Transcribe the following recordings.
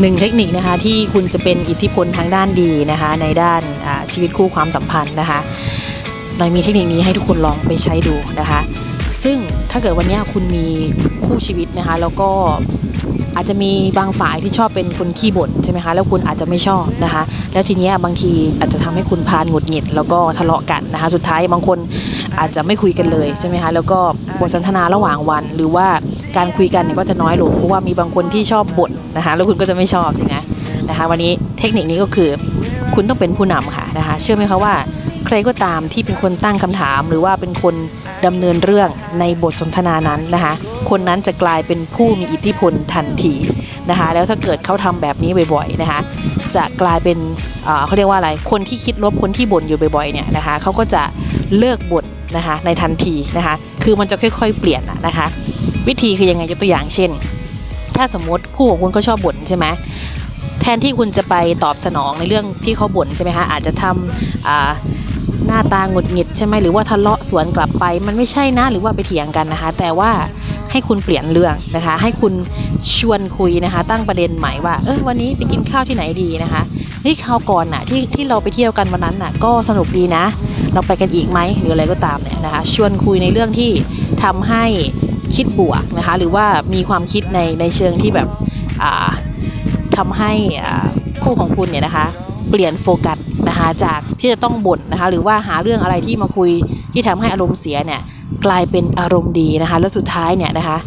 หนึ่งเทคนิคนะคะที่คุณจะเป็นอิทธิพลทางด้านดีนะคะในด้านชีวิตคู่ความสัมพันธ์นะคะหน่อยมีเทคนิคนี้ให้ทุกคนลองไปใช้ดูนะคะ ซึ่งถ้าเกิดวันนี้คุณมีคู่ชีวิตนะคะ แล้วก็อาจจะมีบางฝ่ายที่ชอบเป็นคนขี้บ่นใช่ไหมคะแล้วคุณอาจจะไม่ชอบนะคะ แล้วทีนี้บางทีอาจจะทำให้คุณพานหงุดหงิดแล้วก็ทะเลาะกันนะคะ สุดท้ายบางคน อาจจะไม่คุยกันเลยใช่ไหมคะแล้วก็บทสนทนาระหว่างวัน หรือว่าการคุยกันเนี่ยก็จะน้อยลงเพราะว่ามีบางคนที่ชอบบ่นนะคะแล้วคุณก็จะไม่ชอบจริงนะนะคะ วันนี้เทคนิคนี้ก็คือคุณต้องเป็นผู้นำค่ะนะคะ เชื่อไหมคะว่าใครก็ตามที่เป็นคนตั้งคำถาม หรือว่าเป็นคนดำเนินเรื่องในบทสนทนานั้นนะคะ คนนั้นจะกลายเป็นผู้มีอิทธิพลทันทีนะคะ แล้วถ้าเกิดเขาทำแบบนี้บ่อยๆนะคะ จะกลายเป็นเอ่อเขาเรียกว่าอะไรคนที่คิดลบคนที่บ่นอยู่บ่อยๆเนี่ยนะคะเขาก็จะเลิกบ่น นะคะในทันทีนะคะ คือมันจะค่อย ๆ เปลี่ยนอะนะคะ วิธีคือยังไงยกตัวอย่างเช่น ถ้าสมมติคู่ของคุณเขาชอบบ่นใช่ไหมแทนที่คุณจะไปตอบสนองในเรื่องที่เขาบ่นใช่ไหมคะอาจจะทำอ่าหน้าตาหงุดหงิดใช่ไหมหรือว่าทะเลาะสวนกลับไป มันไม่ใช่นะหรือว่าไปเถียงกันนะคะ แต่ว่าให้คุณเปลี่ยนเรื่องนะคะ ให้คุณชวนคุยนะคะ ตั้งประเด็นใหม่ว่าเออวันนี้ไปกินข้าวที่ไหนดีนะคะ เฮ้ยคราวก่อนน่ะที่ที่เราไปเที่ยวกันวันนั้นน่ะก็สนุกดีนะ เราไปกันอีกไหมหรืออะไรก็ตามเนี่ยนะคะ ชวนคุยในเรื่องที่ทำให้คิดบวกนะคะ หรือว่ามีความคิดในในเชิงที่แบบอ่าทำให้คู่ของคุณเนี่ยนะคะ เปลี่ยนโฟกัสนะคะจากที่จะต้องบ่นนะคะ หรือว่าหาเรื่องอะไรที่มาคุยที่ทำให้อารมณ์เสียเนี่ยกลายเป็นอารมณ์ดีนะคะ แล้วสุดท้ายเนี่ยนะคะ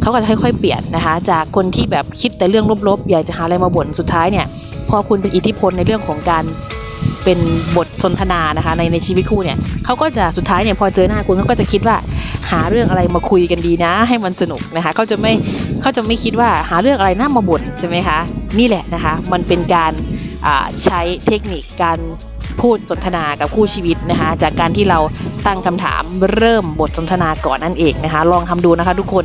เขาก็จะค่อยๆเปลี่ยนนะคะ จากคนที่แบบคิดแต่เรื่องลบๆ อยากจะหาอะไรมาบ่นสุดท้ายเนี่ย พอคุณเป็นอิทธิพลในเรื่องของการเป็นบทสนทนานะคะในในชีวิตคู่เนี่ยเขาก็จะสุดท้ายเนี่ยพอเจอหน้าคุณเขาก็จะคิดว่าหาเรื่องอะไรมาคุยกันดีนะ ให้มันสนุกนะคะเขาจะไม่เขาจะไม่คิดว่าหาเรื่องอะไรน่ามาบ่นใช่ไหมคะนี่แหละนะคะมันเป็นการใช้เทคนิคการพูดสนทนากับคู่ชีวิตนะคะจากการที่เราตั้งคำถามเริ่มบทสนทนาก่อนนั่นเองนะคะลองทำดูนะคะทุกคน